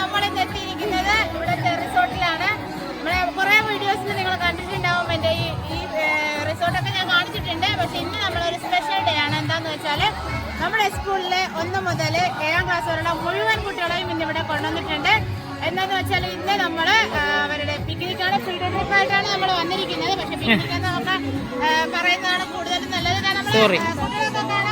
നമ്മൾ ഇന്ന് എത്തിയിരിക്കുന്നത് ഇവിടുത്തെ റിസോർട്ടിലാണ്. നമ്മളെ കുറേ വീഡിയോസിൽ നിങ്ങൾ കണ്ടിട്ടുണ്ടാവും. എന്റെ ഈ ഈ റിസോർട്ടൊക്കെ ഞാൻ കാണിച്ചിട്ടുണ്ട്. പക്ഷെ ഇന്ന് നമ്മളൊരു സ്പെഷ്യൽ ഡേ ആണ്. എന്താന്ന് വെച്ചാൽ നമ്മുടെ സ്കൂളിലെ ഒന്ന് മുതൽ ഏഴാം ക്ലാസ് വരെയുള്ള മുഴുവൻ കുട്ടികളെയും ഇന്ന് ഇവിടെ കൊണ്ടുവന്നിട്ടുണ്ട്. എന്താന്ന് വെച്ചാൽ ഇന്ന് നമ്മൾ അവരുടെ പിക്നിക്കാണ് ഫീൽഡ് ട്രിപ്പ് ആയിട്ടാണ് നമ്മൾ വന്നിരിക്കുന്നത്. പക്ഷെ പിക്നിക് എന്ന് നമുക്ക് പറയുന്നതാണ് കൂടുതലും നല്ലത്. കാരണം നമ്മൾ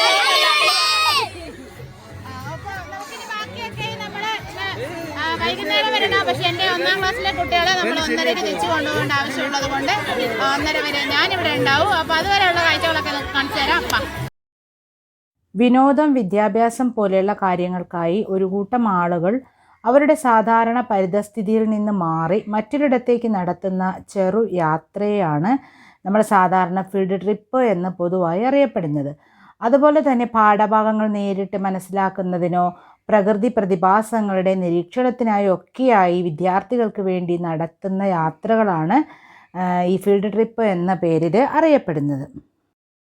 വൈകുന്നേരം വരണം. പക്ഷെ എന്റെ ഒന്നാം ക്ലാസ്സിലെ കുട്ടികളെ നമ്മൾ ഒന്നരയ്ക്ക് തിരിച്ചു കൊണ്ടുപോകേണ്ട ആവശ്യമുള്ളത് കൊണ്ട് ഒന്നര വരെ ഞാനിവിടെ ഉണ്ടാവും. അപ്പൊ അതുവരെയുള്ള കാഴ്ചകളൊക്കെ കാണിച്ചു തരാം. അപ്പ. വിനോദം വിദ്യാഭ്യാസം പോലെയുള്ള കാര്യങ്ങൾക്കായി ഒരു കൂട്ടം ആളുകൾ അവരുടെ സാധാരണ പരിതസ്ഥിതിയിൽ നിന്ന് മാറി മറ്റൊരിടത്തേക്ക് നടത്തുന്ന ചെറു യാത്രയാണ് നമ്മൾ സാധാരണ ഫീൽഡ് ട്രിപ്പ് എന്ന് പൊതുവായി അറിയപ്പെടുന്നത്. അതുപോലെ തന്നെ പാഠഭാഗങ്ങൾ നേരിട്ട് മനസ്സിലാക്കുന്നതിനോ പ്രകൃതി പ്രതിഭാസങ്ങളുടെ നിരീക്ഷണത്തിനായി ഒക്കെയായി വിദ്യാർത്ഥികൾക്ക് വേണ്ടി നടത്തുന്ന യാത്രകളാണ് ഈ ഫീൽഡ് ട്രിപ്പ് എന്ന പേരിൽ അറിയപ്പെടുന്നത്.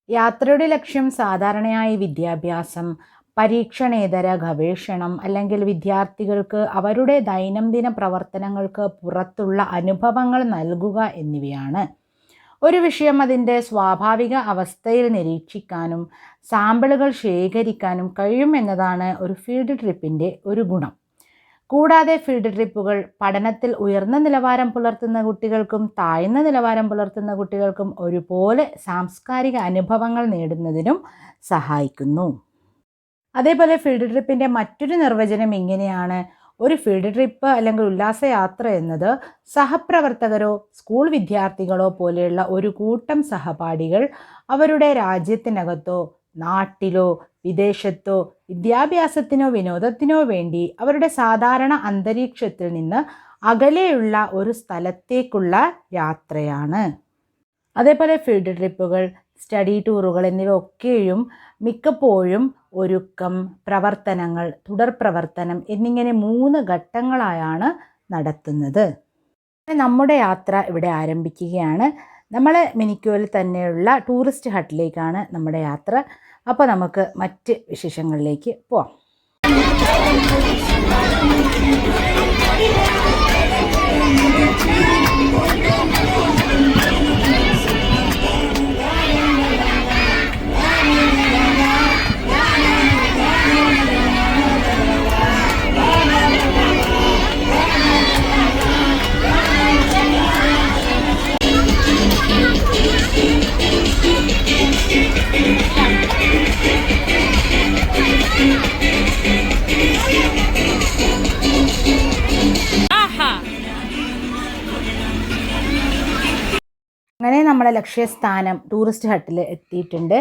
യാത്രയുടെ ലക്ഷ്യം സാധാരണയായി വിദ്യാഭ്യാസം പരീക്ഷണേതര ഗവേഷണം അല്ലെങ്കിൽ വിദ്യാർത്ഥികൾക്ക് അവരുടെ ദൈനംദിന പ്രവർത്തനങ്ങൾക്ക് പുറത്തുള്ള അനുഭവങ്ങൾ നൽകുക എന്നിവയാണ്. ഒരു വിഷയം അതിന്റെ സ്വാഭാവിക അവസ്ഥയിൽ നിരീക്ഷിക്കാനും സാമ്പിളുകൾ ശേഖരിക്കാനും കഴിയുമെന്നതാണ് ഒരു ഫീൽഡ് ട്രിപ്പിന്റെ ഒരു ഗുണം. കൂടാതെ ഫീൽഡ് ട്രിപ്പുകൾ പഠനത്തിൽ ഉയർന്ന നിലവാരം പുലർത്തുന്ന കുട്ടികൾക്കും താഴ്ന്ന നിലവാരം പുലർത്തുന്ന കുട്ടികൾക്കും ഒരുപോലെ സാംസ്കാരിക അനുഭവങ്ങൾ നേടുന്നതിനും സഹായിക്കുന്നു. അതേപോലെ ഫീൽഡ് ട്രിപ്പിന്റെ മറ്റൊരു നിർവചനം ഇങ്ങനെയാണ്. ഒരു ഫീൽഡ് ട്രിപ്പ് അല്ലെങ്കിൽ ഉല്ലാസയാത്ര എന്നത് സഹപ്രവർത്തകരോ സ്കൂൾ വിദ്യാർത്ഥികളോ പോലെയുള്ള ഒരു കൂട്ടം സഹപാഠികൾ അവരുടെ രാജ്യത്തിനകത്തോ നാട്ടിലോ വിദേശത്തോ വിദ്യാഭ്യാസത്തിനോ വിനോദത്തിനോ വേണ്ടി അവരുടെ സാധാരണ അന്തരീക്ഷത്തിൽ നിന്ന് അകലെയുള്ള ഒരു സ്ഥലത്തേക്കുള്ള യാത്രയാണ്. അതേപോലെ ഫീൽഡ് ട്രിപ്പുകൾ സ്റ്റഡി ടൂറുകൾ എന്നിവ ഒക്കെയും മിക്കപ്പോഴും ഒരുക്കം പ്രവർത്തനങ്ങൾ തുടർ പ്രവർത്തനം എന്നിങ്ങനെ മൂന്ന് ഘട്ടങ്ങളായാണ് നടത്തുന്നത്. നമ്മുടെ യാത്ര ഇവിടെ ആരംഭിക്കുകയാണ്. നമ്മൾ മിനിക്കോയിൽ തന്നെയുള്ള ടൂറിസ്റ്റ് ഹട്ടിലേക്കാണ് നമ്മുടെ യാത്ര. അപ്പോൾ നമുക്ക് മറ്റ് വിശേഷങ്ങളിലേക്ക് പോവാം. ആഹാ അങ്ങനെ നമ്മളെ ലക്ഷ്യസ്ഥാനം ടൂറിസ്റ്റ് ഹട്ടിൽ എത്തിയിട്ടുണ്ട്.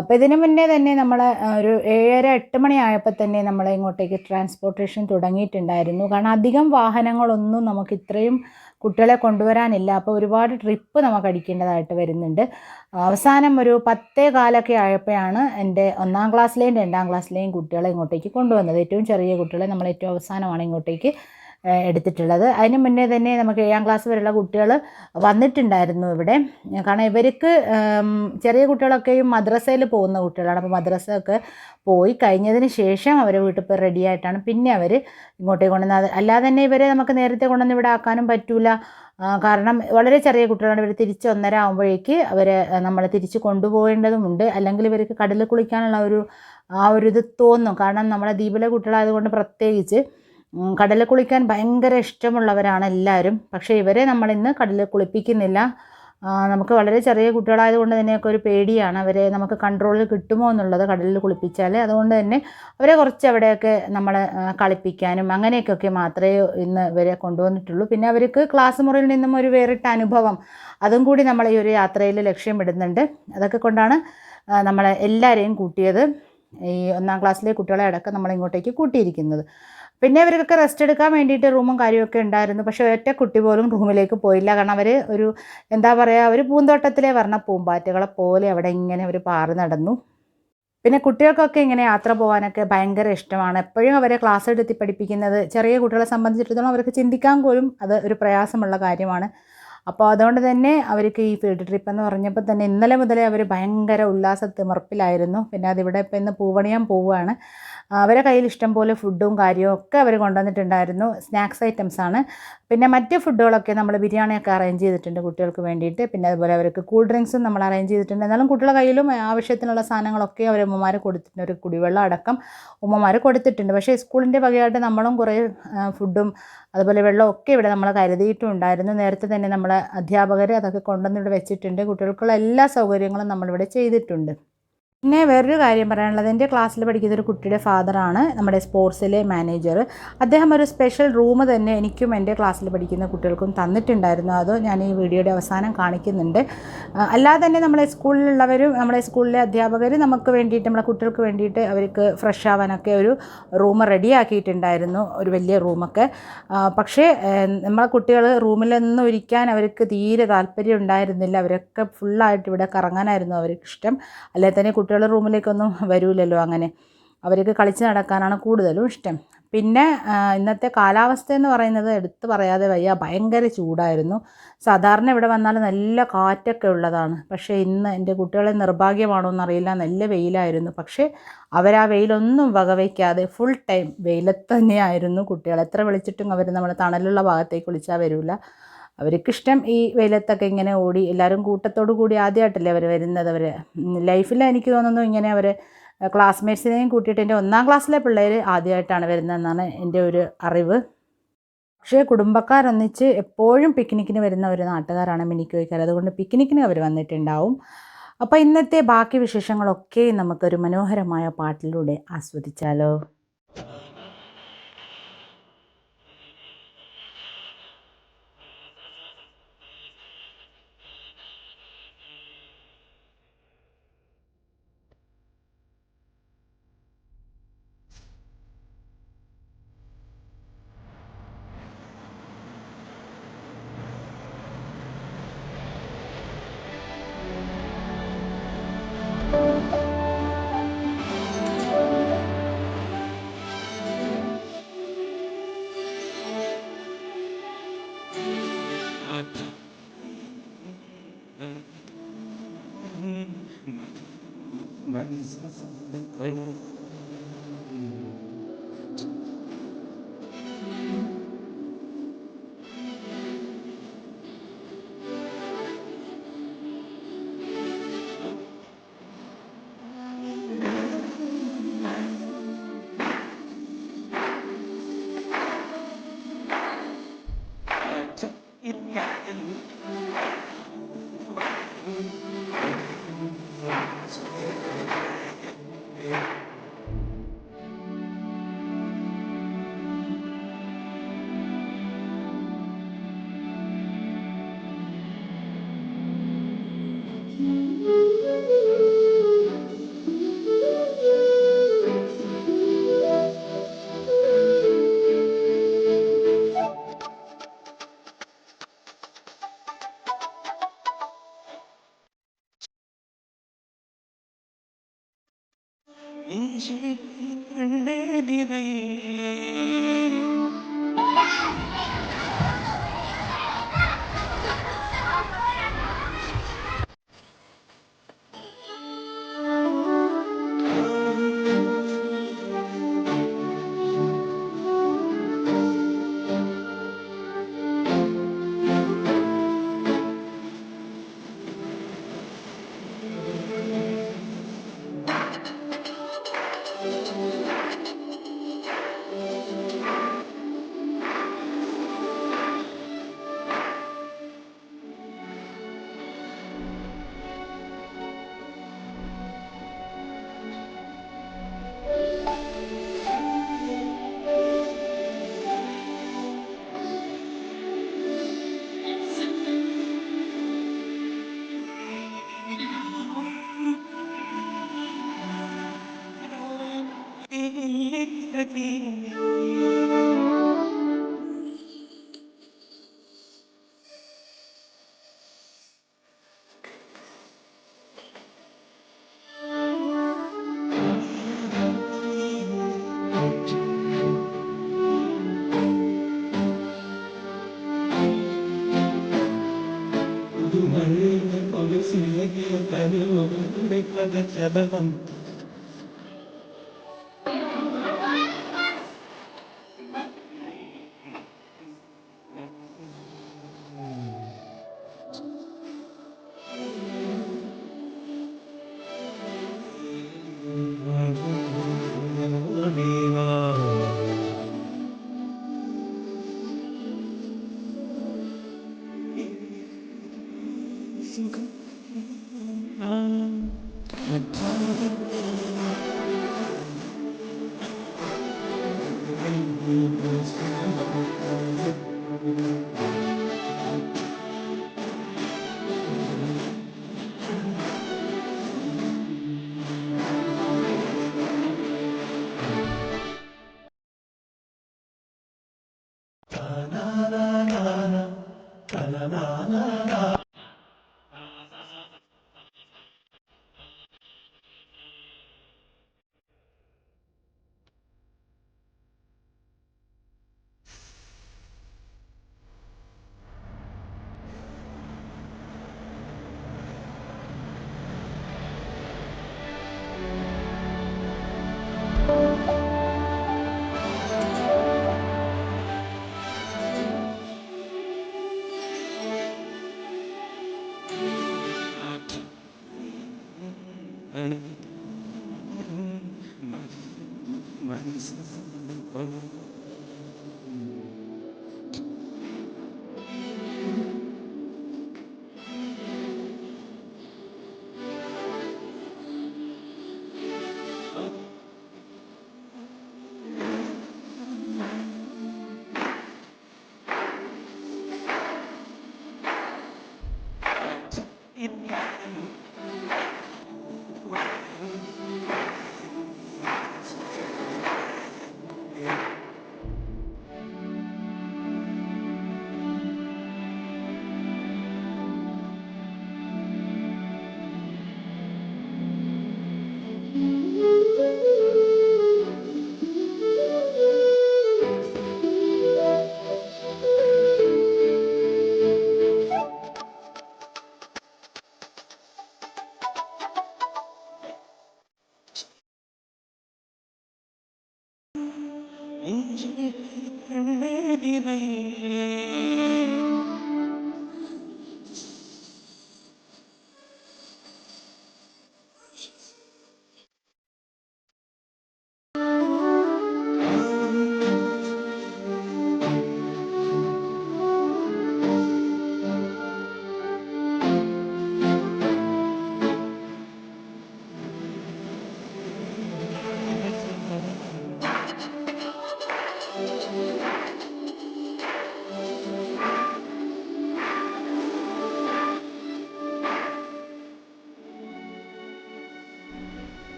അപ്പോൾ ഇതിനു മുന്നേ തന്നെ നമ്മൾ ഒരു ഏഴര എട്ട് മണിയായപ്പോൾ തന്നെ നമ്മൾ ഇങ്ങോട്ടേക്ക് ട്രാൻസ്പോർട്ടേഷൻ തുടങ്ങിയിട്ടുണ്ടായിരുന്നു. കാരണം അധികം വാഹനങ്ങളൊന്നും നമുക്ക് ഇത്രയും കുട്ടികളെ കൊണ്ടുവരാനില്ല. അപ്പോൾ ഒരുപാട് ട്രിപ്പ് നമുക്ക് അടിക്കേണ്ടതായിട്ട് വരുന്നുണ്ട്. അവസാനം ഒരു പത്തേ കാലൊക്കെ ആയപ്പോഴാണ് എന്റെ ഒന്നാം ക്ലാസ്സിലെയും രണ്ടാം ക്ലാസ്സിലെയും കുട്ടികളെ ഇങ്ങോട്ടേക്ക് കൊണ്ടുവന്നത്. ഏറ്റവും ചെറിയ കുട്ടികളെ നമ്മൾ ഏറ്റവും അവസാനമാണ് ഇങ്ങോട്ടേക്ക് എടുത്തിട്ടുള്ളത്. അതിന് മുന്നേ തന്നെ നമുക്ക് ഏഴാം ക്ലാസ് വരെയുള്ള കുട്ടികൾ വന്നിട്ടുണ്ടായിരുന്നു ഇവിടെ. കാരണം ഇവർക്ക് ചെറിയ കുട്ടികളൊക്കെയും മദ്രസയിൽ പോകുന്ന കുട്ടികളാണ്. അപ്പോൾ മദ്രസ ഒക്കെ പോയി കഴിഞ്ഞതിന് ശേഷം അവർ വീട്ടിൽ പോയി റെഡി ആയിട്ടാണ്. പിന്നെ അവർ ഇങ്ങോട്ടേക്ക് കൊണ്ടുവന്നത്. അല്ലാതെ തന്നെ ഇവരെ നമുക്ക് നേരത്തെ കൊണ്ടുവന്ന് ഇവിടെ ആക്കാനും പറ്റൂല. കാരണം വളരെ ചെറിയ കുട്ടികളാണ്. ഇവർ തിരിച്ച് ഒന്നര ആകുമ്പോഴേക്ക് അവരെ നമ്മൾ തിരിച്ച് കൊണ്ടുപോകേണ്ടതുമുണ്ട്. അല്ലെങ്കിൽ ഇവർക്ക് കടലിൽ കുളിക്കാനുള്ള ഒരു ആ ഒരു ഇത് തോന്നും. കാരണം നമ്മുടെ ദ്വീപിലെ കുട്ടികളായതുകൊണ്ട് പ്രത്യേകിച്ച് കടലിൽ കുളിക്കാൻ ഭയങ്കര ഇഷ്ടമുള്ളവരാണ് എല്ലാവരും. പക്ഷേ ഇവരെ നമ്മളിന്ന് കടലിൽ കുളിപ്പിക്കുന്നില്ല. നമുക്ക് വളരെ ചെറിയ കുട്ടികളായതുകൊണ്ട് തന്നെയൊക്കെ ഒരു പേടിയാണ്. അവരെ നമുക്ക് കൺട്രോളിൽ കിട്ടുമോ എന്നുള്ളത് കടലിൽ കുളിപ്പിച്ചാൽ അതുകൊണ്ട് തന്നെ അവരെ കുറച്ച് അവിടെയൊക്കെ നമ്മൾ കളിപ്പിക്കാനും അങ്ങനെയൊക്കെ മാത്രമേ ഇന്ന് ഇവരെ കൊണ്ടുവന്നിട്ടുള്ളൂ. പിന്നെ അവർക്ക് ക്ലാസ് മുറിയിൽ നിന്നും ഒരു വേറിട്ട അനുഭവം. അതും കൂടി നമ്മൾ ഈ ഒരു യാത്രയിൽ ലക്ഷ്യമിടുന്നുണ്ട് അതൊക്കെ കൊണ്ടാണ് നമ്മളെ എല്ലാവരെയും കൂട്ടിയത്. ഈ ഒന്നാം ക്ലാസ്സിലെ കുട്ടികളെ അടക്കം നമ്മൾ ഇങ്ങോട്ടേക്ക് കൂട്ടിയിരിക്കുന്നത്. പിന്നെ ഇവർക്കൊക്കെ റെസ്റ്റ് എടുക്കാൻ വേണ്ടിയിട്ട് റൂമും കാര്യമൊക്കെ ഉണ്ടായിരുന്നു. പക്ഷേ ഒറ്റ കുട്ടി പോലും റൂമിലേക്ക് പോയില്ല. കാരണം അവർ ഒരു എന്താ പറയുക ഒരു പൂന്തോട്ടത്തിലെ പറഞ്ഞ പൂമ്പാറ്റകളെ പോലെ അവിടെ ഇങ്ങനെ അവർ പാറി നടന്നു. പിന്നെ കുട്ടികൾക്കൊക്കെ ഇങ്ങനെ യാത്ര പോകാനൊക്കെ ഭയങ്കര ഇഷ്ടമാണ്. എപ്പോഴും അവരെ ക്ലാസ് എടുത്തി പഠിപ്പിക്കുന്നത് ചെറിയ കുട്ടികളെ സംബന്ധിച്ചിടത്തോളം അവർക്ക് ചിന്തിക്കാൻ പോലും അത് ഒരു പ്രയാസമുള്ള കാര്യമാണ്. അപ്പോൾ അതുകൊണ്ട് തന്നെ അവർക്ക് ഈ ഫീൽഡ് ട്രിപ്പ് എന്ന് പറഞ്ഞപ്പോൾ തന്നെ ഇന്നലെ മുതലേ അവർ ഭയങ്കര ഉല്ലാസ തിമർപ്പിലായിരുന്നു പിന്നെ അതിവിടെ ഇപ്പോൾ ഇന്ന് പൂവണിയാൻ പോവുകയാണ്. അവരെ കയ്യിൽ ഇഷ്ടം പോലെ ഫുഡും കാര്യവും ഒക്കെ അവർ കൊണ്ടുവന്നിട്ടുണ്ടായിരുന്നു. സ്നാക്സ് ഐറ്റംസ് ആണ്. പിന്നെ മറ്റ് ഫുഡുകളൊക്കെ നമ്മൾ ബിരിയാണിയൊക്കെ അറേഞ്ച് ചെയ്തിട്ടുണ്ട് കുട്ടികൾക്ക് വേണ്ടിയിട്ട്. പിന്നെ അതുപോലെ അവർക്ക് കൂൾ ഡ്രിങ്ക്സും നമ്മൾ അറേഞ്ച് ചെയ്തിട്ടുണ്ട്. എന്നാലും കുട്ടികളുടെ കയ്യിലും ആവശ്യത്തിനുള്ള സാധനങ്ങളൊക്കെ അവർ ഉമ്മമാർ കൊടുത്തിട്ടുണ്ട്. ഒരു കുടിവെള്ളം അടക്കം ഉമ്മമാർ കൊടുത്തിട്ടുണ്ട്. പക്ഷേ സ്കൂളിന്റെ വകയായിട്ട് നമ്മളും കുറേ ഫുഡും അതുപോലെ വെള്ളമൊക്കെ ഇവിടെ നമ്മൾ കരുതിയിട്ടുണ്ടായിരുന്നു. നേരത്തെ തന്നെ നമ്മളെ അധ്യാപകർ അതൊക്കെ കൊണ്ടുവന്നിവിടെ വെച്ചിട്ടുണ്ട്. കുട്ടികൾക്കുള്ള എല്ലാ സൗകര്യങ്ങളും നമ്മളിവിടെ ചെയ്തിട്ടുണ്ട്. പിന്നെ വേറൊരു കാര്യം പറയാനുള്ളത്. എന്റെ ക്ലാസ്സിൽ പഠിക്കുന്ന ഒരു കുട്ടിയുടെ ഫാദറാണ് നമ്മുടെ സ്പോർട്സിലെ മാനേജർ അദ്ദേഹം ഒരു സ്പെഷ്യൽ റൂം തന്നെ എനിക്കും എന്റെ ക്ലാസ്സിൽ പഠിക്കുന്ന കുട്ടികൾക്കും തന്നിട്ടുണ്ടായിരുന്നു. അത് ഞാൻ ഈ വീഡിയോയുടെ അവസാനം കാണിക്കുന്നുണ്ട്. അല്ലാതെ തന്നെ നമ്മളെ സ്കൂളിലുള്ളവരും നമ്മുടെ സ്കൂളിലെ അധ്യാപകർ നമുക്ക് വേണ്ടിയിട്ട് നമ്മുടെ കുട്ടികൾക്ക് വേണ്ടിയിട്ട് അവർക്ക് ഫ്രഷ് ആവാനൊക്കെ ഒരു റൂം റെഡിയാക്കിയിട്ടുണ്ടായിരുന്നു ഒരു വലിയ റൂമൊക്കെ പക്ഷേ നമ്മളെ കുട്ടികൾ റൂമിലൊന്നും ഇരിക്കാൻ അവർക്ക് തീരെ താല്പര്യം ഉണ്ടായിരുന്നില്ല. അവരൊക്കെ ഫുള്ളായിട്ട് ഇവിടെ കറങ്ങാനായിരുന്നു അവർക്ക് ഇഷ്ടം. അല്ലെങ്കിൽ തന്നെ കുട്ടികൾ റൂമിലേക്കൊന്നും വരൂലല്ലോ അങ്ങനെ. അവർക്ക് കളിച്ച് നടക്കാനാണ് കൂടുതലും ഇഷ്ടം. പിന്നെ ഇന്നത്തെ കാലാവസ്ഥ എന്ന് പറയുന്നത് എടുത്തു പറയാതെ വയ്യ. ഭയങ്കര ചൂടായിരുന്നു. സാധാരണ ഇവിടെ വന്നാൽ നല്ല കാറ്റൊക്കെ ഉള്ളതാണ്. പക്ഷേ ഇന്ന് എന്റെ കുട്ടികളെ നിർഭാഗ്യമാണോ എന്നറിയില്ല. നല്ല വെയിലായിരുന്നു. പക്ഷേ അവരാ വെയിലൊന്നും വകവയ്ക്കാതെ ഫുൾ ടൈം വെയിലത്ത് തന്നെയായിരുന്നു കുട്ടികൾ. എത്ര വിളിച്ചിട്ടും അവർ നമ്മൾ തണലുള്ള ഭാഗത്തേക്ക് വിളിച്ചാൽ വരില്ല അവർക്കിഷ്ടം ഈ വെയിലത്തൊക്കെ ഇങ്ങനെ ഓടി എല്ലാവരും കൂട്ടത്തോടു കൂടി ആദ്യമായിട്ടല്ലേ അവർ വരുന്നത്. അവർ ലൈഫിൽ എനിക്ക് തോന്നുന്നു ഇങ്ങനെ അവർ ക്ലാസ്മേറ്റ്സിനെയും കൂട്ടിയിട്ട് എന്റെ ഒന്നാം ക്ലാസ്സിലെ പിള്ളേർ ആദ്യമായിട്ടാണ് വരുന്നതെന്നാണ് എന്റെ ഒരു അറിവ്. പക്ഷേ കുടുംബക്കാരൊന്നിച്ച് എപ്പോഴും പിക്നിക്കിന് വരുന്ന ഒരു നാട്ടുകാരാണ് മിനിക്കോയ്ക്കാർ. അതുകൊണ്ട് പിക്നിക്കിന് അവർ വന്നിട്ടുണ്ടാവും. അപ്പോൾ ഇന്നത്തെ ബാക്കി വിശേഷങ്ങളൊക്കെ നമുക്കൊരു മനോഹരമായ പാട്ടിലൂടെ ആസ്വദിച്ചാലോ? நெஞ்சின் நெதிரையே with me.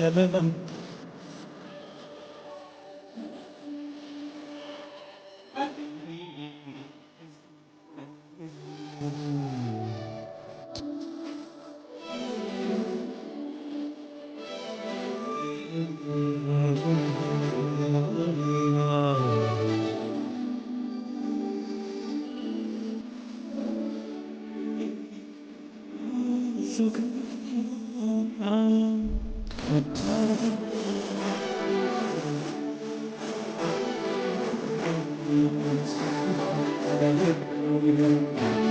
and, and Thank you.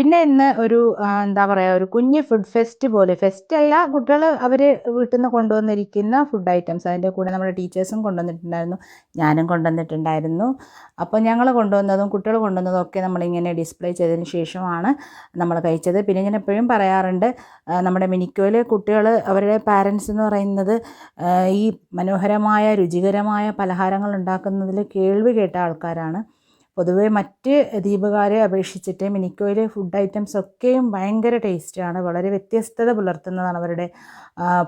പിന്നെ ഇന്ന് ഒരു എന്താ പറയുക ഒരു കുഞ്ഞ് ഫുഡ് ഫെസ്റ്റ് പോലെ. ഫെസ്റ്റ് അല്ല കുട്ടികൾ അവർ വീട്ടിൽ നിന്ന് കൊണ്ടുവന്നിരിക്കുന്ന ഫുഡ് ഐറ്റംസ് അതിന്റെ കൂടെ നമ്മുടെ ടീച്ചേഴ്സും കൊണ്ടുവന്നിട്ടുണ്ടായിരുന്നു. ഞാനും കൊണ്ടുവന്നിട്ടുണ്ടായിരുന്നു. അപ്പോൾ ഞങ്ങൾ കൊണ്ടുവന്നതും കുട്ടികൾ കൊണ്ടുവന്നതും ഒക്കെ നമ്മളിങ്ങനെ ഡിസ്പ്ലേ ചെയ്തതിന് ശേഷമാണ് നമ്മൾ കഴിച്ചത്. പിന്നെ ഞാൻ എപ്പോഴും പറയാറുണ്ട് നമ്മുടെ മിനിക്കോയിൽ കുട്ടികൾ അവരുടെ പാരൻസ് എന്ന് പറയുന്നത് ഈ മനോഹരമായ രുചികരമായ പലഹാരങ്ങൾ ഉണ്ടാക്കുന്നതിൽ കേൾവി കേട്ട ആൾക്കാരാണ്. പൊതുവേ മറ്റ് ദ്വീപുകാരെ അപേക്ഷിച്ചിട്ട് മിനിക്കോയിലെ ഫുഡ് ഐറ്റംസ് ഒക്കെയും ഭയങ്കര ടേസ്റ്റാണ് വളരെ വ്യത്യസ്തത പുലർത്തുന്നതാണ് അവരുടെ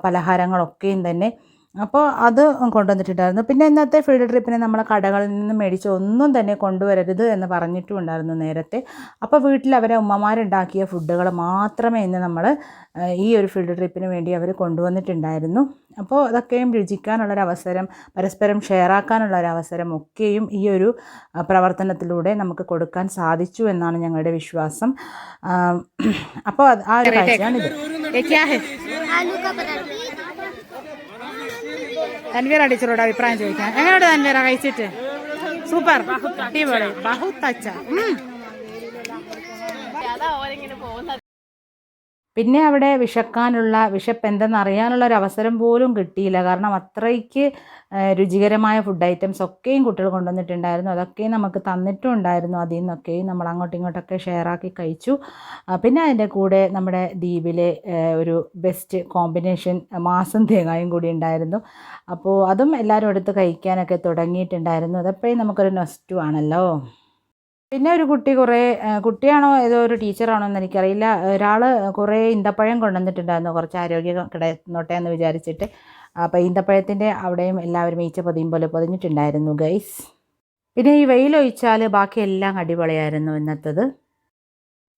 പലഹാരങ്ങളൊക്കെയും തന്നെ. അപ്പോൾ അത് കൊണ്ടുവന്നിട്ടുണ്ടായിരുന്നു. പിന്നെ ഇന്നത്തെ ഫീൽഡ് ട്രിപ്പിനെ നമ്മൾ കടകളിൽ നിന്ന് മേടിച്ച് ഒന്നും തന്നെ കൊണ്ടുവരരുത് എന്ന് പറഞ്ഞിട്ടും ഉണ്ടായിരുന്നു നേരത്തെ. അപ്പോൾ വീട്ടിൽ അവരെ ഉമ്മമാരുണ്ടാക്കിയ ഫുഡുകൾ മാത്രമേ ഇന്ന് നമ്മൾ ഈ ഒരു ഫീൽഡ് ട്രിപ്പിന് വേണ്ടി അവർ കൊണ്ടുവന്നിട്ടുണ്ടായിരുന്നു. അപ്പോൾ അതൊക്കെയും രുചിക്കാനുള്ളൊരവസരം പരസ്പരം ഷെയറാക്കാനുള്ള ഒരു അവസരം ഒക്കെയും ഈ ഒരു പ്രവർത്തനത്തിലൂടെ നമുക്ക് കൊടുക്കാൻ സാധിച്ചു എന്നാണ് ഞങ്ങളുടെ വിശ്വാസം. അപ്പോൾ അത് ആ ഒരു കാഴ്ചയാണിത്. തൻവീർ ടീച്ചറോട് അഭിപ്രായം ചോദിക്കാൻ എങ്ങനെയുണ്ട് തൻവീറ കഴിച്ചിട്ട്? സൂപ്പർ. അടിപൊളി. ബഹുത്തച്ച പിന്നെ അവിടെ വിശക്കാനുള്ള വിശപ്പ് എന്തെന്ന് അറിയാനുള്ള ഒരു അവസരം പോലും കിട്ടിയില്ല. കാരണം അത്രയ്ക്ക് രുചികരമായ ഫുഡ് ഐറ്റംസ് ഒക്കെയും കുട്ടികൾ കൊണ്ടുവന്നിട്ടുണ്ടായിരുന്നു. അതൊക്കെയും നമുക്ക് തന്നിട്ടും ഉണ്ടായിരുന്നു അതിൽ നിന്നൊക്കെയും നമ്മൾ അങ്ങോട്ടും ഇങ്ങോട്ടൊക്കെ ആക്കി കഴിച്ചു. പിന്നെ അതിന്റെ കൂടെ നമ്മുടെ ദ്വീപിലെ ഒരു ബെസ്റ്റ് കോമ്പിനേഷൻ മാസം തേങ്ങായും കൂടി ഉണ്ടായിരുന്നു. അപ്പോൾ അതും എല്ലാവരും എടുത്ത് കഴിക്കാനൊക്കെ തുടങ്ങിയിട്ടുണ്ടായിരുന്നു. അതെപ്പോഴും നമുക്കൊരു നൊസ്റ്റു ആണല്ലോ. പിന്നെ ഒരു കുട്ടി കുറേ കുട്ടിയാണോ ഏതോ ഒരു ടീച്ചറാണോ എന്ന് എനിക്കറിയില്ല. ഒരാൾ കുറേ ഈന്തപ്പഴം കൊണ്ടുവന്നിട്ടുണ്ടായിരുന്നു. കുറച്ച് ആരോഗ്യം കിടന്നോട്ടെ എന്ന് വിചാരിച്ചിട്ട്. അപ്പോൾ ഈന്തപ്പഴത്തിന്റെ അവിടെയും എല്ലാവരും ഈച്ച പൊതിയും പോലെ പൊതിഞ്ഞിട്ടുണ്ടായിരുന്നു ഗൈസ്. പിന്നെ ഈ വെയിലൊഴിച്ചാൽ ബാക്കി എല്ലാം അടിപൊളിയായിരുന്നു ഇന്നത്തത്.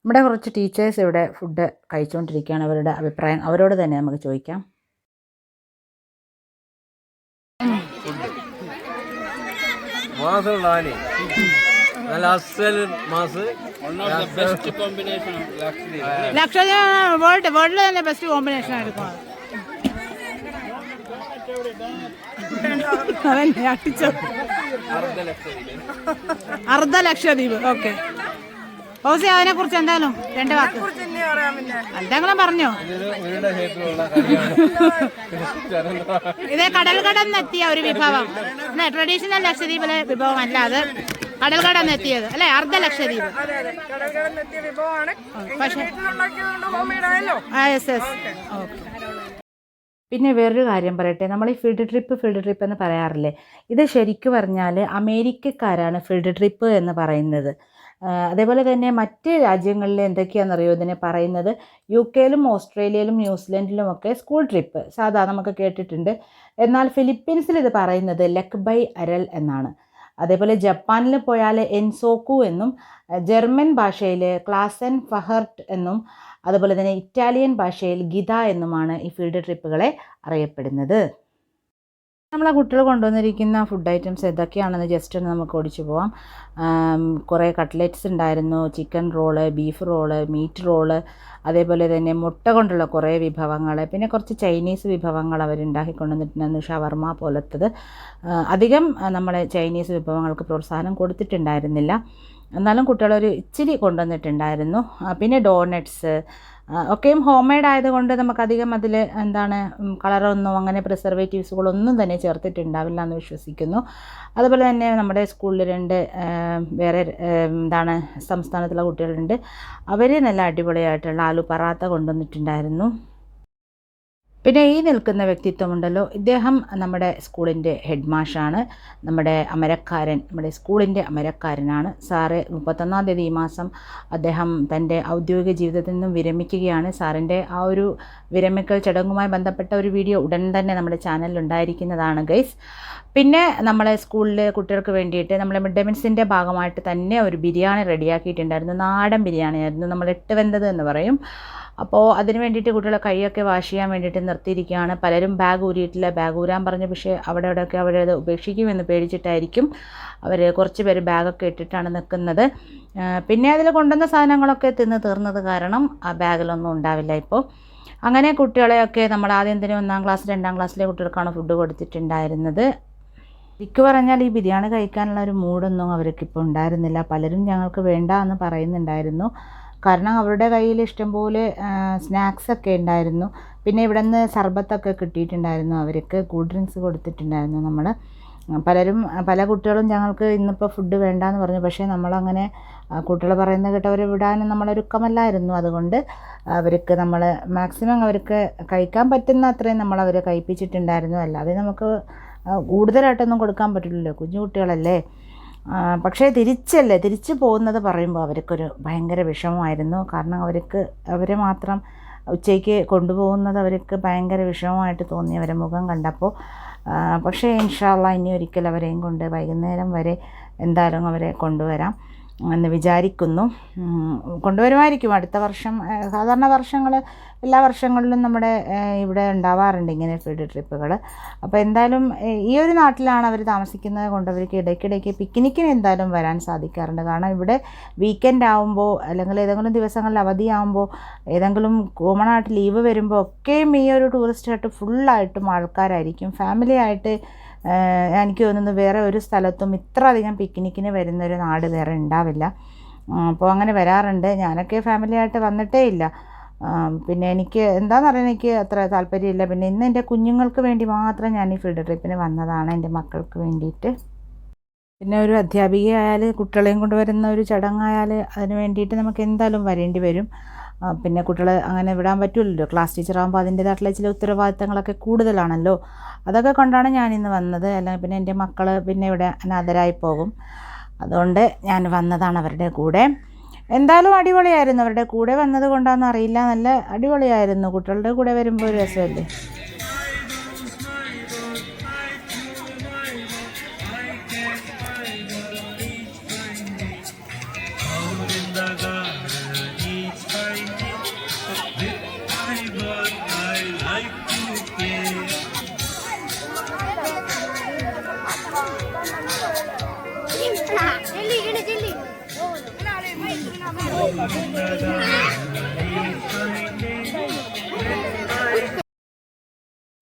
നമ്മുടെ കുറച്ച് ടീച്ചേഴ്സ് ഇവിടെ ഫുഡ് കഴിച്ചുകൊണ്ടിരിക്കുകയാണ്. അവരുടെ അഭിപ്രായം അവരോട് തന്നെ നമുക്ക് ചോദിക്കാം. മാസം ലക്ഷദ്വീപ് വേൾഡ് വേൾഡിൽ തന്നെ ബെസ്റ്റ് കോമ്പിനേഷൻ അർദ്ധ ലക്ഷദ്വീപ് ഓക്കെ ഓസി അതിനെ കുറിച്ച് എന്തായാലും രണ്ട് വാക്ക്. എന്തെങ്കിലും പറഞ്ഞോ? ഇതേ കടൽ കടന്നെത്തിയ ഒരു വിഭവം. ട്രഡീഷണൽ ലക്ഷദ്വീപിലെ വിഭവം അല്ല അത് എത്തിയത്. അല്ലെ? അർദ്ധ ലക്ഷദ്വീപ് പക്ഷേ യെസ് യെസ്. ഓക്കെ. പിന്നെ വേറൊരു കാര്യം പറയട്ടെ. നമ്മൾ ഈ ഫീൽഡ് ട്രിപ്പ് ഫീൽഡ് ട്രിപ്പ് എന്ന് പറയാറില്ലേ? ഇത് ശരിക്കും പറഞ്ഞാൽ അമേരിക്കക്കാരാണ് ഫീൽഡ് ട്രിപ്പ് എന്ന് പറയുന്നത്. അതേപോലെ തന്നെ മറ്റ് രാജ്യങ്ങളിൽ എന്തൊക്കെയാണെന്നറിയോ ഇതിനെ പറയുന്നത്? യു കെയിലും ഓസ്ട്രേലിയയിലും ന്യൂസിലൻഡിലും ഒക്കെ സ്കൂൾ ട്രിപ്പ്. സാധാ നമുക്ക് കേട്ടിട്ടുണ്ട്. എന്നാൽ ഫിലിപ്പീൻസിൽ ഇത് പറയുന്നത് ലക്ബൈ ബൈ അരൽ എന്നാണ്. അതേപോലെ ജപ്പാനിൽ പോയാൽ എൻസോക്കു എന്നും ജർമ്മൻ ഭാഷയിൽ ക്ലാസൻ ഫഹർട്ട് എന്നും അതുപോലെ തന്നെ ഇറ്റാലിയൻ ഭാഷയിൽ ഗിത എന്നുമാണ് ഈ ഫീൽഡ് ട്രിപ്പുകളെ അറിയപ്പെടുന്നത്. നമ്മളെ കുട്ടികൾ കൊണ്ടുവന്നിരിക്കുന്ന ഫുഡ് ഐറ്റംസ് ഏതൊക്കെയാണെന്ന് ജസ്റ്റ് ഒന്ന് നമുക്ക് ഓടിച്ചു പോവാം. കുറേ കട്ട്ലറ്റ്സ് ഉണ്ടായിരുന്നു. Chicken roll beef roll meat roll അതേപോലെ തന്നെ മുട്ട കൊണ്ടുള്ള കുറേ വിഭവങ്ങൾ പിന്നെ കുറച്ച് ചൈനീസ് വിഭവങ്ങൾ അവരുണ്ടാക്കി കൊണ്ടുവന്നിട്ടുണ്ടെന്ന് ഷവർമ പോലത്തത്. അധികം നമ്മൾ ചൈനീസ് വിഭവങ്ങൾക്ക് പ്രോത്സാഹനം കൊടുത്തിട്ടുണ്ടായിരുന്നില്ല. എന്നാലും കുട്ടികളൊരു ഇച്ചിരി കൊണ്ടുവന്നിട്ടുണ്ടായിരുന്നു. പിന്നെ ഡോണറ്റ്സ് ഒക്കെയും ഹോം മെയ്ഡ് ആയതുകൊണ്ട് നമുക്കധികം അതിൽ എന്താണ് കളറൊന്നും അങ്ങനെ പ്രിസർവേറ്റീവ്സുകളൊന്നും തന്നെ ചേർത്തിട്ടുണ്ടാവില്ല എന്ന് വിശ്വസിക്കുന്നു. അതുപോലെ തന്നെ നമ്മുടെ സ്കൂളിൽ രണ്ട് വേറെ എന്താണ് സംസ്ഥാനത്തുള്ള കുട്ടികളുണ്ട്. അവർ നല്ല അടിപൊളിയായിട്ടുള്ള ആലു പറാത്ത കൊണ്ടുവന്നിട്ടുണ്ടായിരുന്നു. പിന്നെ ഈ നിൽക്കുന്ന വ്യക്തിത്വമുണ്ടല്ലോ. ഇദ്ദേഹം നമ്മുടെ സ്കൂളിന്റെ ഹെഡ് മാഷാണ്. നമ്മുടെ അമരക്കാരൻ നമ്മുടെ സ്കൂളിന്റെ അമരക്കാരനാണ്. സാറ് മുപ്പത്തൊന്നാം തീയതി ഈ മാസം അദ്ദേഹം തന്റെ ഔദ്യോഗിക ജീവിതത്തിൽ നിന്നും വിരമിക്കുകയാണ്. സാറിന്റെ ആ ഒരു വിരമിക്കൽ ചടങ്ങുമായി ബന്ധപ്പെട്ട ഒരു വീഡിയോ ഉടൻ തന്നെ നമ്മുടെ ചാനലിൽ ഉണ്ടായിരിക്കുന്നതാണ് ഗൈസ്. പിന്നെ നമ്മളെ സ്കൂളിൽ കുട്ടികൾക്ക് വേണ്ടിയിട്ട് നമ്മളെ മിഡ് മീൽസിന്റെ ഭാഗമായിട്ട് തന്നെ ഒരു ബിരിയാണി റെഡിയാക്കിയിട്ടുണ്ടായിരുന്നു. നാടൻ ബിരിയാണിയായിരുന്നു നമ്മൾ വെന്തത് എന്ന് പറയും. അപ്പോൾ അതിന് വേണ്ടിയിട്ട് കുട്ടികളെ കൈയൊക്കെ വാഷ് ചെയ്യാൻ വേണ്ടിയിട്ട് നിർത്തിയിരിക്കുകയാണ്. പലരും ബാഗ് ഊരിയിട്ടില്ല. ബാഗ് ഊരാൻ പറഞ്ഞ പക്ഷേ അവിടെ അവിടെയൊക്കെ അവരത് ഉപേക്ഷിക്കുമെന്ന് പേടിച്ചിട്ടായിരിക്കും അവർ കുറച്ച് പേര് ബാഗൊക്കെ ഇട്ടിട്ടാണ് നിൽക്കുന്നത്. പിന്നെ അതിൽ കൊണ്ടുവന്ന സാധനങ്ങളൊക്കെ തിന്ന് തീർന്നത് കാരണം ആ ബാഗിലൊന്നും ഉണ്ടാവില്ല ഇപ്പോൾ അങ്ങനെ കുട്ടികളെയൊക്കെ നമ്മൾ ആദ്യം തന്നെ ഒന്നാം ക്ലാസ് രണ്ടാം ക്ലാസ്സിലെ കുട്ടികൾക്കാണ് ഫുഡ് കൊടുത്തിട്ടുണ്ടായിരുന്നത്. ശരിക്കും പറഞ്ഞാൽ ഈ ബിരിയാണി കഴിക്കാനുള്ള ഒരു മൂഡൊന്നും അവർക്കിപ്പോൾ ഉണ്ടായിരുന്നില്ല. പലരും ഞങ്ങൾക്ക് വേണ്ട എന്ന് പറയുന്നുണ്ടായിരുന്നു. കാരണം അവരുടെ കയ്യിൽ ഇഷ്ടംപോലെ സ്നാക്സ് ഒക്കെ ഉണ്ടായിരുന്നു. പിന്നെ ഇവിടെ നിന്ന് സർബത്തൊക്കെ കിട്ടിയിട്ടുണ്ടായിരുന്നു. അവർക്ക് കൂൾ ഡ്രിങ്ക്സ് കൊടുത്തിട്ടുണ്ടായിരുന്നു നമ്മൾ പലരും പല കുട്ടികളും ഞങ്ങൾക്ക് ഇന്നിപ്പോൾ ഫുഡ് വേണ്ടാന്ന് പറഞ്ഞു. പക്ഷേ നമ്മളങ്ങനെ കുട്ടികൾ പറയുന്നത് കേട്ടവരെ വിടാനും നമ്മളൊരുക്കമല്ലായിരുന്നു. അതുകൊണ്ട് അവർക്ക് നമ്മൾ മാക്സിമം അവർക്ക് കഴിക്കാൻ പറ്റുന്ന അത്രയും നമ്മൾ അവരെ കഴിപ്പിച്ചിട്ടുണ്ടായിരുന്നു. അല്ലാതെ നമുക്ക് കൂടുതലായിട്ടൊന്നും കൊടുക്കാൻ പറ്റില്ലല്ലോ. കുഞ്ഞു കുട്ടികളല്ലേ പക്ഷേ തിരിച്ചല്ലേ? തിരിച്ചു പോകുന്നത് പറയുമ്പോൾ അവർക്കൊരു ഭയങ്കര വിഷമമായിരുന്നു. കാരണം അവർക്ക് അവരെ മാത്രം ഉച്ചയ്ക്ക് കൊണ്ടുപോകുന്നത് അവർക്ക് ഭയങ്കര വിഷമമായിട്ട് തോന്നി അവരെ മുഖം കണ്ടപ്പോൾ. പക്ഷേ ഇൻഷാല്ല ഇനി ഒരിക്കൽ അവരെയും കൊണ്ട് വൈകുന്നേരം വരെ എന്തായാലും അവരെ കൊണ്ടുവരാം എന്ന് വിചാരിക്കുന്നു. കൊണ്ടുവരുമായിരിക്കും. അടുത്ത വർഷം സാധാരണ വർഷങ്ങൾ എല്ലാ വർഷങ്ങളിലും നമ്മുടെ ഇവിടെ ഉണ്ടാവാറുണ്ട് ഇങ്ങനെ ഫീൽഡ് ട്രിപ്പുകൾ അപ്പോൾ എന്തായാലും ഈ ഒരു നാട്ടിലാണ് അവർ താമസിക്കുന്നത് കൊണ്ട് അവർക്ക് ഇടയ്ക്കിടയ്ക്ക് പിക്നിക്കിന് എന്തായാലും വരാൻ സാധിക്കാറുണ്ട്. കാരണം ഇവിടെ വീക്കെൻഡ് ആകുമ്പോൾ അല്ലെങ്കിൽ ഏതെങ്കിലും ദിവസങ്ങളിൽ അവധിയാകുമ്പോൾ ഏതെങ്കിലും കോമൺ ആയിട്ട് ലീവ് വരുമ്പോൾ ഒക്കെയും ഈ ഒരു ടൂറിസ്റ്റ് ആയിട്ട് ഫുള്ളായിട്ടും ആൾക്കാരായിരിക്കും. ഫാമിലി ആയിട്ട് എനിക്ക് തോന്നുന്നു വേറെ ഒരു സ്ഥലത്തും ഇത്ര അധികം പിക്നിക്കിന് വരുന്നൊരു നാട് വേറെ ഉണ്ടാവില്ല. അപ്പോൾ അങ്ങനെ വരാറുണ്ട്. ഞാനൊക്കെ ഫാമിലി ആയിട്ട് വന്നിട്ടേ ഇല്ല. പിന്നെ എനിക്ക് എന്താണെന്ന് അറിയാൻ എനിക്ക് അത്ര താല്പര്യമില്ല. പിന്നെ ഇന്ന് എന്റെ കുഞ്ഞുങ്ങൾക്ക് വേണ്ടി മാത്രം ഞാൻ ഈ ഫീൽഡ് ട്രിപ്പിന് വന്നതാണ് എന്റെ മക്കൾക്ക് വേണ്ടിയിട്ട്. പിന്നെ ഒരു അധ്യാപികയായാൽ കുട്ടികളെയും കൊണ്ടുവരുന്ന ഒരു ചടങ്ങായാൽ അതിന് വേണ്ടിയിട്ട് നമുക്ക് എന്തായാലും വരേണ്ടി വരും. പിന്നെ കുട്ടികളെ അങ്ങനെ വിടാൻ പറ്റില്ലല്ലോ ക്ലാസ് ടീച്ചറാകുമ്പോൾ അതിന്റേതായിട്ടുള്ള ചില ഉത്തരവാദിത്തങ്ങളൊക്കെ കൂടുതലാണല്ലോ. അതൊക്കെ കൊണ്ടാണ് ഞാൻ ഇന്ന് വന്നത്. അല്ലെങ്കിൽ പിന്നെ എന്റെ മക്കൾ പിന്നെ ഇവിടെ അനാഥരായി പോകും. അതുകൊണ്ട് ഞാൻ വന്നതാണ് അവരുടെ കൂടെ. എന്തായാലും അടിപൊളിയായിരുന്നു. അവരുടെ കൂടെ വന്നത് കൊണ്ടാണെന്ന് അറിയില്ല. നല്ല അടിപൊളിയായിരുന്നു. കുട്ടികളുടെ കൂടെ വരുമ്പോൾ ഒരു രസമല്ലേ?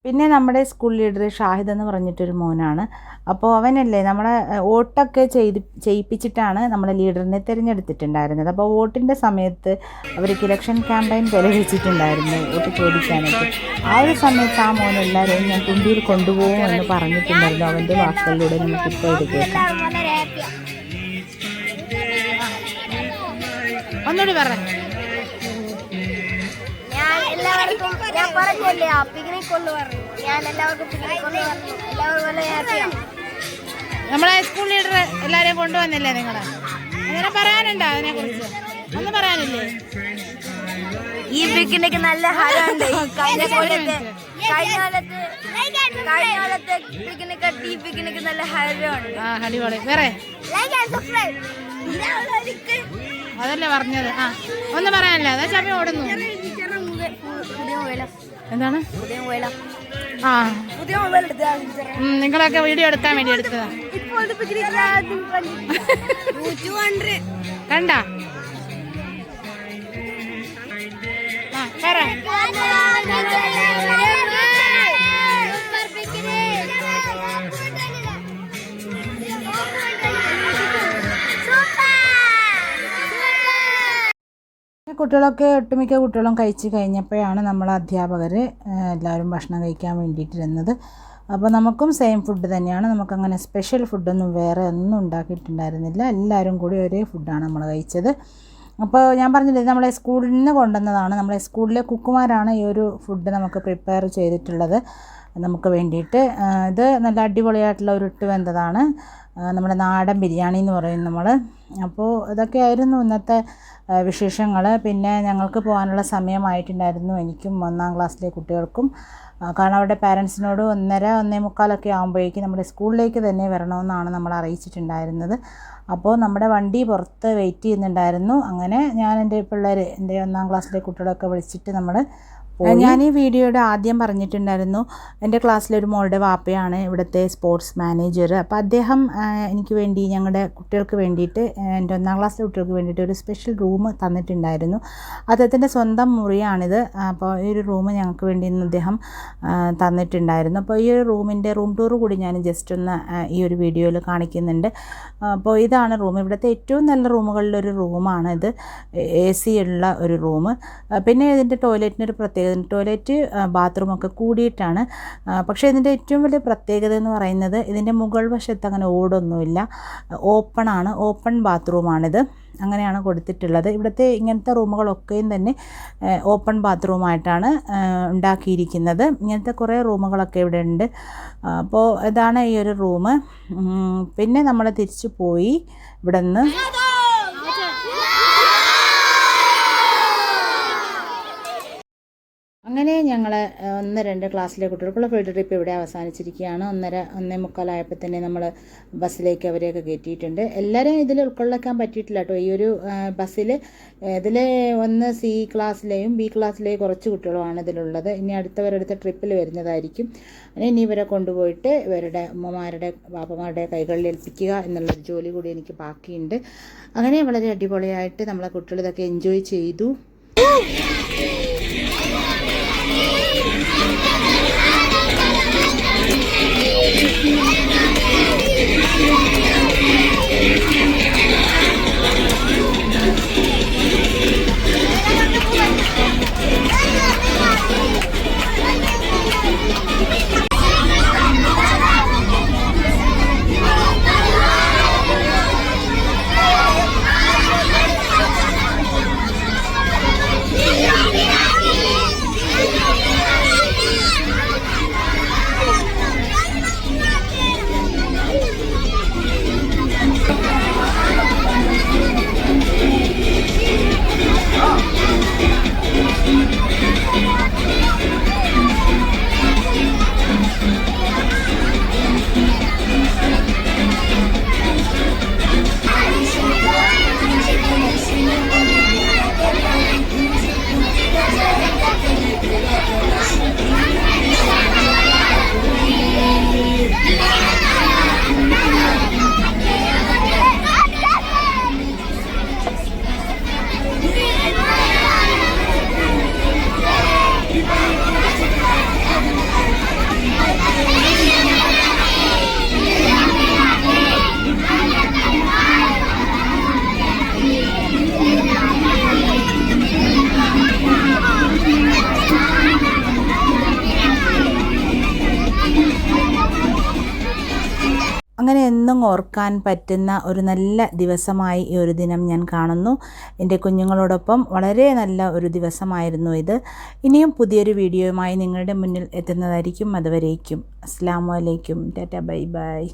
പിന്നെ നമ്മുടെ സ്കൂൾ ലീഡർ ഷാഹിദ് എന്ന് പറഞ്ഞിട്ടൊരു മോനാണ്. അപ്പോൾ അവനല്ലേ നമ്മളെ വോട്ടൊക്കെ ചെയ്ത് ചെയ്യിപ്പിച്ചിട്ടാണ് നമ്മളെ ലീഡറിനെ തിരഞ്ഞെടുത്തിട്ടുണ്ടായിരുന്നത്. അപ്പോൾ വോട്ടിന്റെ സമയത്ത് അവർക്ക് ഇലക്ഷൻ ക്യാമ്പയിൻ പോലെ വെച്ചിട്ടുണ്ടായിരുന്നു വോട്ട് ചോദിക്കാനായിട്ട് ആ ഒരു സമയത്ത് ആ മോൻ എല്ലാവരെയും ഞാൻ തുണ്ടിയിൽ കൊണ്ടുപോകും എന്ന് പറഞ്ഞിട്ടുണ്ടായിരുന്നു. അവന്റെ വാക്കുകളിലൂടെ നമുക്ക് ഇപ്പോൾ ഇത് കേൾക്കാം. ഒന്നുകൂടി പറ. ഞാൻ എല്ലാവർക്കും ഞാൻ പറഞ്ഞല്ലേ ആ പിക്നിക് കൊണ്ടുവരണം ഞാൻ എല്ലാവർക്കും പിക്നിക് കൊണ്ടുവരണം എല്ലാവരും വളരെ ഹാപ്പിയാണ് നമ്മളെ സ്കൂൾ ലീഡർ എല്ലാരെയും കൊണ്ടുവന്നില്ലേ നിങ്ങൾ അങ്ങനെ പറയാനുണ്ടോ അതിനെ കുറിച്ച് ഒന്ന് പറയാനില്ലേ? ഈ പിക്നിക് നല്ല ഹരമുണ്ട്. കഴിഞ്ഞ കൊല്ലത്തെ കഴിഞ്ഞ കാലത്ത് കഴിഞ്ഞ കാലത്തെ പിക്നിക് ഈ പിക്നിക് നല്ല ഹരമുണ്ട്. ആ അടിപൊളി. വേറെ? അതല്ലേ പറഞ്ഞത്. ആ ഒന്ന് പറയാനില്ല. അതാ ചമ്മി ഓടുന്നു. എന്താണ്? ആ. നിങ്ങളൊക്കെ വീഡിയോ എടുക്കാൻ വേണ്ടി എടുത്തതാ. കണ്ട? ആ പറ. കുട്ടികളൊക്കെ ഒട്ടുമിക്ക കുട്ടികളും കഴിച്ച് കഴിഞ്ഞപ്പോഴാണ് നമ്മൾ അധ്യാപകർ എല്ലാവരും ഭക്ഷണം കഴിക്കാൻ വേണ്ടിയിട്ടിരുന്നത്. അപ്പോൾ നമുക്കും സെയിം ഫുഡ് തന്നെയാണ്. നമുക്കങ്ങനെ സ്പെഷ്യൽ ഫുഡൊന്നും വേറെ ഒന്നും ഉണ്ടാക്കിയിട്ടുണ്ടായിരുന്നില്ല. എല്ലാവരും കൂടി ഒരേ ഫുഡാണ് നമ്മൾ കഴിച്ചത്. അപ്പോൾ ഞാൻ പറഞ്ഞില്ലേ നമ്മളെ സ്കൂളിൽ നിന്ന് കൊണ്ടുവന്നതാണ്. നമ്മളെ സ്കൂളിലെ കുക്കുമാരാണ് ഈ ഒരു ഫുഡ് നമുക്ക് പ്രിപ്പയർ ചെയ്തിട്ടുള്ളത്. നമുക്ക് വേണ്ടിയിട്ട് ഇത് നല്ല അടിപൊളിയായിട്ടുള്ള ഒരു ഇട്ട് വെന്തതാണ് നമ്മുടെ നാടൻ ബിരിയാണി എന്ന് പറയും നമ്മൾ അപ്പോൾ ഇതൊക്കെ ആയിരുന്നു ഇന്നത്തെ വിശേഷങ്ങൾ പിന്നെ ഞങ്ങൾക്ക് പോകാനുള്ള സമയമായിട്ടുണ്ടായിരുന്നു എനിക്കും ഒന്നാം ക്ലാസ്സിലെ കുട്ടികൾക്കും. കാരണം അവരുടെ പാരൻസിനോട് ഒന്നര ഒന്നേ മുക്കാലൊക്കെ ആകുമ്പോഴേക്കും നമ്മുടെ സ്കൂളിലേക്ക് തന്നെ വരണമെന്നാണ് നമ്മൾ അറിയിച്ചിട്ടുണ്ടായിരുന്നത്. അപ്പോൾ നമ്മുടെ വണ്ടി പുറത്ത് വെയിറ്റ് ചെയ്യുന്നുണ്ടായിരുന്നു. അങ്ങനെ ഞാൻ എന്റെ പിള്ളേർ എന്റെ ഒന്നാം ക്ലാസ്സിലെ കുട്ടികളൊക്കെ വിളിച്ചിട്ട് നമ്മൾ ഞാൻ ഈ വീഡിയോയുടെ ആദ്യം പറഞ്ഞിട്ടുണ്ടായിരുന്നു എന്റെ ക്ലാസ്സിലൊരു മോളുടെ വാപ്പയാണ് ഇവിടുത്തെ സ്പോർട്സ് മാനേജർ അപ്പോൾ അദ്ദേഹം എനിക്ക് വേണ്ടി ഞങ്ങളുടെ കുട്ടികൾക്ക് വേണ്ടിയിട്ട് എന്റെ ഒന്നാം ക്ലാസ്സിലെ കുട്ടികൾക്ക് വേണ്ടിയിട്ട് ഒരു സ്പെഷ്യൽ റൂം തന്നിട്ടുണ്ടായിരുന്നു. അദ്ദേഹത്തിന്റെ സ്വന്തം മുറിയാണിത്. അപ്പോൾ ഈ ഒരു റൂം ഞങ്ങൾക്ക് വേണ്ടി ഇന്ന് അദ്ദേഹം തന്നിട്ടുണ്ടായിരുന്നു. അപ്പോൾ ഈ ഒരു റൂമിന്റെ റൂം ടൂർ കൂടി ഞാൻ ജസ്റ്റ് ഒന്ന് ഈ ഒരു വീഡിയോയിൽ കാണിക്കുന്നുണ്ട്. അപ്പോൾ ഇതാണ് റൂം ഇവിടുത്തെ ഏറ്റവും നല്ല റൂമുകളിലൊരു റൂമാണ് ഇത് എ സി ഉള്ള ഒരു റൂം പിന്നെ ഇതിന്റെ ടോയ്ലറ്റിനൊരു പ്രത്യേകത ടോയ്ലറ്റ് ബാത്റൂമൊക്കെ കൂടിയിട്ടാണ്. പക്ഷേ ഇതിന്റെ ഏറ്റവും വലിയ പ്രത്യേകത എന്ന് പറയുന്നത് ഇതിന്റെ മുകൾ വശത്ത് അങ്ങനെ ഓടൊന്നുമില്ല. ഓപ്പണാണ് ഓപ്പൺ ബാത്റൂമാണിത് അങ്ങനെയാണ് കൊടുത്തിട്ടുള്ളത്. ഇവിടുത്തെ ഇങ്ങനത്തെ റൂമുകളൊക്കെയും തന്നെ ഓപ്പൺ ബാത്റൂമായിട്ടാണ് ഉണ്ടാക്കിയിരിക്കുന്നത്. ഇങ്ങനത്തെ കുറേ റൂമുകളൊക്കെ ഇവിടെ ഉണ്ട് അപ്പോൾ ഇതാണ് ഈ ഒരു റൂം. പിന്നെ നമ്മൾ തിരിച്ചു പോയി ഇവിടെ നിന്ന് അങ്ങനെ ഞങ്ങൾ ഒന്ന് രണ്ട് ക്ലാസ്സിലെ കുട്ടികൾക്കുള്ള ഫീൽഡ് ട്രിപ്പ് ഇവിടെ അവസാനിച്ചിരിക്കുകയാണ്. ഒന്നര ഒന്നേ മുക്കാലായപ്പോൾ തന്നെ നമ്മൾ ബസ്സിലേക്ക് അവരെയൊക്കെ കയറ്റിയിട്ടുണ്ട്. എല്ലാവരെയും ഇതിൽ ഉൾക്കൊള്ളിക്കാൻ പറ്റിയിട്ടില്ല കേട്ടോ. ഈ ഒരു ബസ്സിൽ ഇതിൽ ഒന്ന് സി ക്ലാസ്സിലെയും ബി ക്ലാസ്സിലെയും കുറച്ച് കുട്ടികളുമാണ് ഇതിലുള്ളത്. ഇനി അടുത്തവരടുത്ത ട്രിപ്പിൽ വരുന്നതായിരിക്കും. ഇനി ഇവരെ കൊണ്ടുപോയിട്ട് ഇവരുടെ ഉമ്മമാരുടെ പാപ്പമാരുടെ കൈകളിൽ ഏൽപ്പിക്കുക എന്നുള്ളൊരു ജോലി കൂടി എനിക്ക് ബാക്കിയുണ്ട്. അങ്ങനെ വളരെ അടിപൊളിയായിട്ട് നമ്മളെ കുട്ടികൾ ഇതൊക്കെ എൻജോയ് ചെയ്തു. അങ്ങനെ ഓർക്കാൻ പറ്റുന്ന ഒരു നല്ല ദിവസമായി ഈ ഒരു ദിനം ഞാൻ കാണുന്നു. എന്റെ കുഞ്ഞുങ്ങളോടൊപ്പം വളരെ നല്ല ഒരു ദിവസമായിരുന്നു ഇത്. ഇനിയും പുതിയൊരു വീഡിയോയുമായി നിങ്ങളുടെ മുന്നിൽ എത്തുന്നതായിരിക്കും. അതുവരേക്കും. അസ്സാം വലൈക്കും ടാറ്റ ബൈ ബൈ.